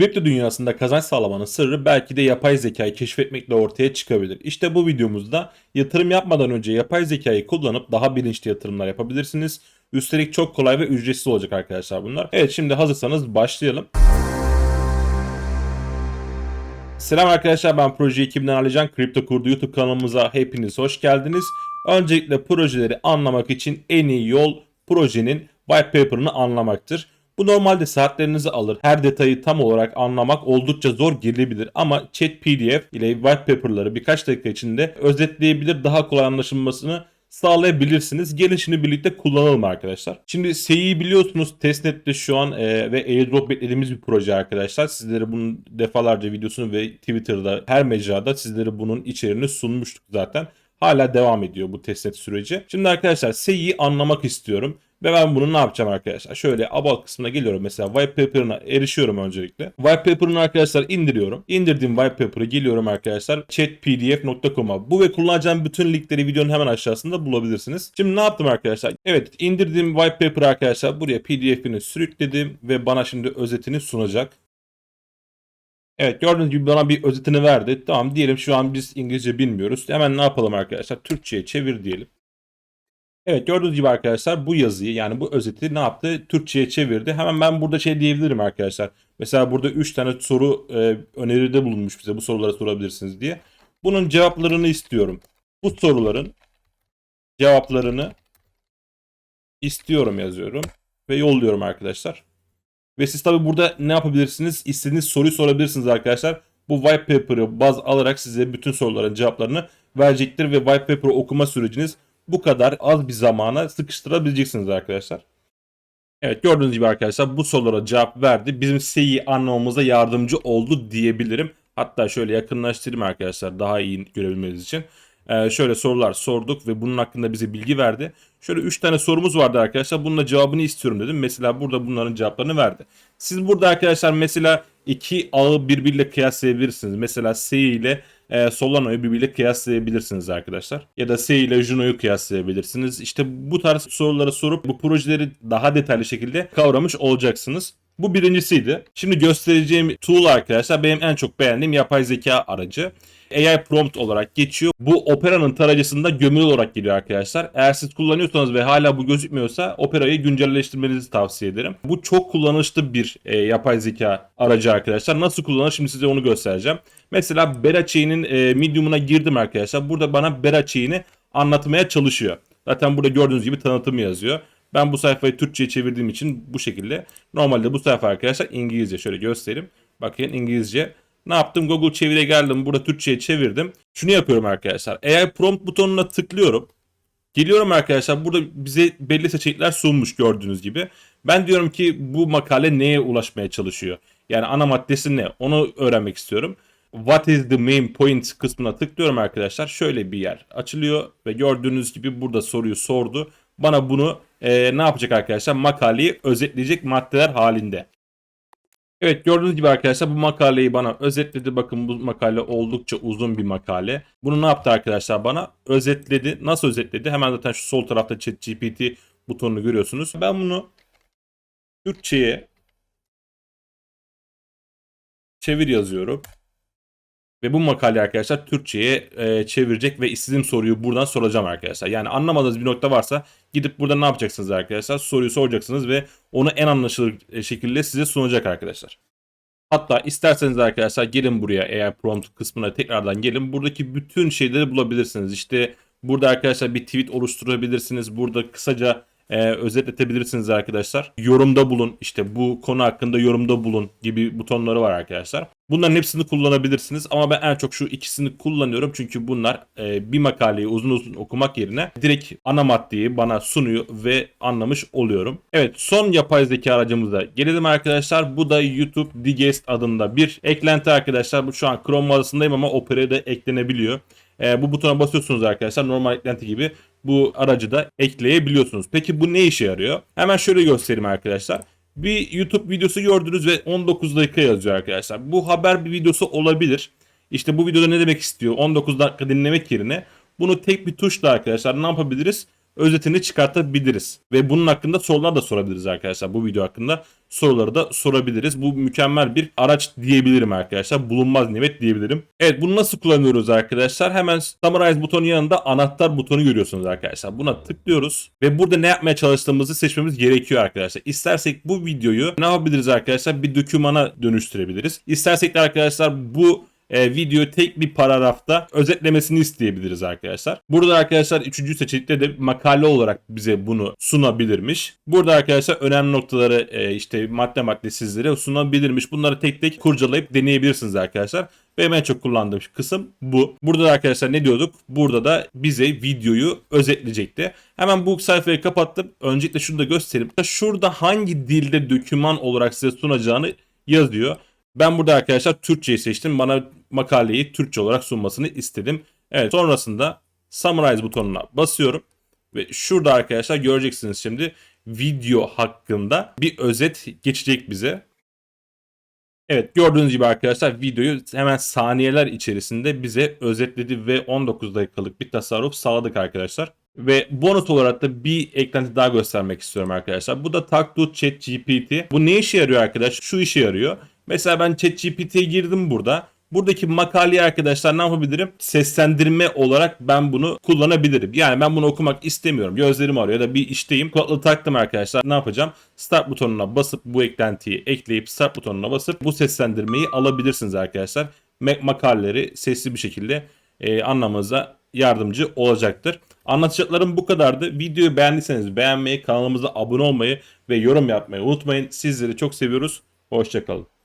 Kripto dünyasında kazanç sağlamanın sırrı belki de yapay zekayı keşfetmekle ortaya çıkabilir. İşte bu videomuzda yatırım yapmadan önce yapay zekayı kullanıp daha bilinçli yatırımlar yapabilirsiniz. Üstelik çok kolay ve ücretsiz olacak arkadaşlar bunlar. Evet şimdi hazırsanız başlayalım. Selam arkadaşlar ben Proje ekibinden Alican. Kripto Kurdu YouTube kanalımıza hepiniz hoş geldiniz. Öncelikle projeleri anlamak için en iyi yol projenin white paper'ını anlamaktır. Bu normalde saatlerinizi alır. Her detayı tam olarak anlamak oldukça zor gelebilir ama chat pdf ile white paper'ları birkaç dakika içinde özetleyebilir daha kolay anlaşılmasını sağlayabilirsiniz. Gelin şimdi birlikte kullanalım arkadaşlar. Şimdi Seyi'yi biliyorsunuz testnet'te şu an e, ve airdrop beklediğimiz bir proje arkadaşlar. Sizlere bunun defalarca videosunu ve Twitter'da her mecrada sizlere bunun içeriğini sunmuştuk zaten. Hala devam ediyor bu testnet süreci. Şimdi arkadaşlar Seyi'yi anlamak istiyorum. Ve ben bunu ne yapacağım arkadaşlar? Şöyle about kısmına geliyorum. Mesela white erişiyorum öncelikle. White arkadaşlar indiriyorum. İndirdiğim white geliyorum arkadaşlar. chatpdf.com'a. Bu ve kullanacağım bütün linkleri videonun hemen aşağısında bulabilirsiniz. Şimdi ne yaptım arkadaşlar? Evet indirdiğim white arkadaşlar buraya pdf'ini sürükledim ve bana şimdi özetini sunacak. Evet gördüğünüz gibi bana bir özetini verdi. Tamam diyelim şu an biz İngilizce bilmiyoruz. Hemen ne yapalım arkadaşlar? Türkçe'ye çevir diyelim. Evet gördüğünüz gibi arkadaşlar bu yazıyı yani bu özeti ne yaptı? Türkçe'ye çevirdi. Hemen ben burada şey diyebilirim arkadaşlar. Mesela burada 3 tane soru e, öneride bulunmuş bize bu sorulara sorabilirsiniz diye. Bunun cevaplarını istiyorum. Bu soruların cevaplarını istiyorum yazıyorum ve yolluyorum arkadaşlar. Ve siz tabi burada ne yapabilirsiniz? İstediğiniz soruyu sorabilirsiniz arkadaşlar. Bu white paper'ı baz alarak size bütün soruların cevaplarını verecektir ve white paper'ı okuma süreciniz bu kadar az bir zamana sıkıştırabileceksiniz arkadaşlar. Evet gördüğünüz gibi arkadaşlar bu sorulara cevap verdi. Bizim C'yi anlamamıza yardımcı oldu diyebilirim. Hatta şöyle yakınlaştırayım arkadaşlar daha iyi görebilmeniz için. Ee, şöyle sorular sorduk ve bunun hakkında bize bilgi verdi. Şöyle 3 tane sorumuz vardı arkadaşlar. Bunun cevabını istiyorum dedim. Mesela burada bunların cevaplarını verdi. Siz burada arkadaşlar mesela iki ağı birbiriyle kıyaslayabilirsiniz. Mesela C ile e, Solano'yu birbiriyle kıyaslayabilirsiniz arkadaşlar. Ya da C ile Juno'yu kıyaslayabilirsiniz. İşte bu tarz soruları sorup bu projeleri daha detaylı şekilde kavramış olacaksınız. Bu birincisiydi. Şimdi göstereceğim tool arkadaşlar benim en çok beğendiğim yapay zeka aracı. AI prompt olarak geçiyor. Bu Opera'nın tarayıcısında gömülü olarak geliyor arkadaşlar. Eğer siz kullanıyorsanız ve hala bu gözükmüyorsa Opera'yı güncelleştirmenizi tavsiye ederim. Bu çok kullanışlı bir e, yapay zeka aracı arkadaşlar. Nasıl kullanır şimdi size onu göstereceğim. Mesela Bera Chain'in e, Medium'una girdim arkadaşlar. Burada bana Bera Chain'i anlatmaya çalışıyor. Zaten burada gördüğünüz gibi tanıtımı yazıyor. Ben bu sayfayı Türkçe'ye çevirdiğim için bu şekilde. Normalde bu sayfa arkadaşlar İngilizce. Şöyle göstereyim. Bakın İngilizce. Ne yaptım? Google çevire geldim. Burada Türkçe'ye çevirdim. Şunu yapıyorum arkadaşlar. Eğer prompt butonuna tıklıyorum. Geliyorum arkadaşlar. Burada bize belli seçenekler sunmuş gördüğünüz gibi. Ben diyorum ki bu makale neye ulaşmaya çalışıyor? Yani ana maddesi ne? Onu öğrenmek istiyorum. What is the main point kısmına tıklıyorum arkadaşlar. Şöyle bir yer açılıyor ve gördüğünüz gibi burada soruyu sordu. Bana bunu e, ne yapacak arkadaşlar? Makaleyi özetleyecek maddeler halinde. Evet gördüğünüz gibi arkadaşlar bu makaleyi bana özetledi. Bakın bu makale oldukça uzun bir makale. Bunu ne yaptı arkadaşlar bana? Özetledi. Nasıl özetledi? Hemen zaten şu sol tarafta ChatGPT butonunu görüyorsunuz. Ben bunu Türkçe'ye çevir yazıyorum. Ve bu makale arkadaşlar Türkçe'ye e, çevirecek ve istediğim soruyu buradan soracağım arkadaşlar. Yani anlamadığınız bir nokta varsa gidip burada ne yapacaksınız arkadaşlar? Soruyu soracaksınız ve onu en anlaşılır e, şekilde size sunacak arkadaşlar. Hatta isterseniz arkadaşlar gelin buraya eğer prompt kısmına tekrardan gelin. Buradaki bütün şeyleri bulabilirsiniz. İşte burada arkadaşlar bir tweet oluşturabilirsiniz. Burada kısaca e, özetletebilirsiniz arkadaşlar. Yorumda bulun işte bu konu hakkında yorumda bulun gibi butonları var arkadaşlar. Bunların hepsini kullanabilirsiniz ama ben en çok şu ikisini kullanıyorum çünkü bunlar e, bir makaleyi uzun uzun okumak yerine direkt ana maddeyi bana sunuyor ve anlamış oluyorum. Evet son yapay zeka aracımıza gelelim arkadaşlar. Bu da YouTube Digest adında bir eklenti arkadaşlar. Bu şu an Chrome mağazasındayım ama Opera'ya da eklenebiliyor. E, bu butona basıyorsunuz arkadaşlar normal eklenti gibi bu aracı da ekleyebiliyorsunuz. Peki bu ne işe yarıyor? Hemen şöyle göstereyim arkadaşlar. Bir YouTube videosu gördünüz ve 19 dakika yazıyor arkadaşlar. Bu haber bir videosu olabilir. İşte bu videoda ne demek istiyor? 19 dakika dinlemek yerine bunu tek bir tuşla arkadaşlar ne yapabiliriz? Özetini çıkartabiliriz. Ve bunun hakkında sorular da sorabiliriz arkadaşlar. Bu video hakkında soruları da sorabiliriz. Bu mükemmel bir araç diyebilirim arkadaşlar. Bulunmaz nimet diyebilirim. Evet bunu nasıl kullanıyoruz arkadaşlar? Hemen Summarize butonu yanında anahtar butonu görüyorsunuz arkadaşlar. Buna tıklıyoruz ve burada ne yapmaya çalıştığımızı seçmemiz gerekiyor arkadaşlar. İstersek bu videoyu ne yapabiliriz arkadaşlar? Bir dokümana dönüştürebiliriz. İstersek de arkadaşlar bu e, videoyu tek bir paragrafta özetlemesini isteyebiliriz arkadaşlar. Burada arkadaşlar üçüncü seçenekte de makale olarak bize bunu sunabilirmiş. Burada arkadaşlar önemli noktaları e, işte madde madde sizlere sunabilirmiş. Bunları tek tek kurcalayıp deneyebilirsiniz arkadaşlar. Benim en çok kullandığım kısım bu. Burada da arkadaşlar ne diyorduk? Burada da bize videoyu özetleyecekti. Hemen bu sayfayı kapattım. Öncelikle şunu da göstereyim. Şurada hangi dilde doküman olarak size sunacağını yazıyor. Ben burada arkadaşlar Türkçeyi seçtim. Bana makaleyi Türkçe olarak sunmasını istedim. Evet sonrasında Summarize butonuna basıyorum. Ve şurada arkadaşlar göreceksiniz şimdi video hakkında bir özet geçecek bize. Evet gördüğünüz gibi arkadaşlar videoyu hemen saniyeler içerisinde bize özetledi ve 19 dakikalık bir tasarruf sağladık arkadaşlar. Ve bonus olarak da bir eklenti daha göstermek istiyorum arkadaşlar. Bu da Talk to Chat GPT. Bu ne işe yarıyor arkadaş? Şu işe yarıyor. Mesela ben ChatGPT'ye girdim burada. Buradaki makaleyi arkadaşlar ne yapabilirim? Seslendirme olarak ben bunu kullanabilirim. Yani ben bunu okumak istemiyorum. Gözlerim ağrıyor ya da bir işteyim. Kulaklığı taktım arkadaşlar. Ne yapacağım? Start butonuna basıp bu eklentiyi ekleyip start butonuna basıp bu seslendirmeyi alabilirsiniz arkadaşlar. Makaleleri sesli bir şekilde e, anlamanıza yardımcı olacaktır. Anlatacaklarım bu kadardı. Videoyu beğendiyseniz beğenmeyi, kanalımıza abone olmayı ve yorum yapmayı unutmayın. Sizleri çok seviyoruz. Hoşçakalın.